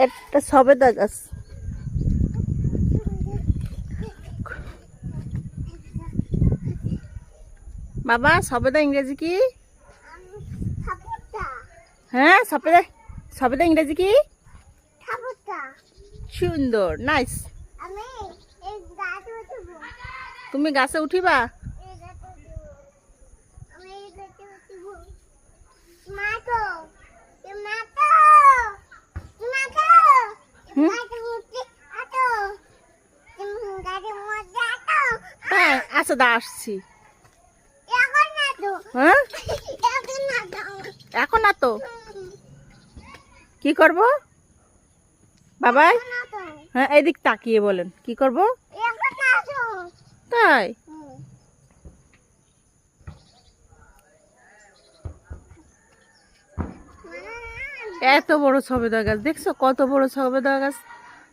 একটা সবেদা গাছ বাবা সবেদা ইংরেজি কি? হ্যাঁ সবেদা সবেদা ইংরেজি কি? সুন্দর নাইস তুমি গাছে উঠিবা এই গাছে উঠবো আমি এই গাছে উঠবো মাতো মাতো মাতো হুম? গাছে উঠতে আতো গাছে মধ্যে আতো হ্যাঁ আচ্ছা দা আসছি। এখন না তো হ্যাঁ? এখন না তো? কি করব? বাবাই? হ্যাঁ এদিক তাকিয়ে বলেন কি করব? তাই হুম। এত বড় সবেদা গাছ। দেখছ কত বড় সবেদা গাছ?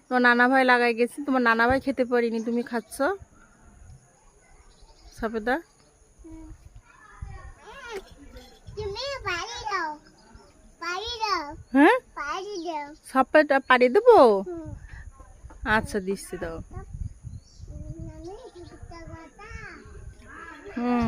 তোমার নানা ভাই লাগাই গেছি। তোমার নানা ভাই খেতে পারিনি, তুমি খাচ্ছ? সবেদা? হ্যাঁ? দাও দেবো? আচ্ছা দিচ্ছি দাও। হুম।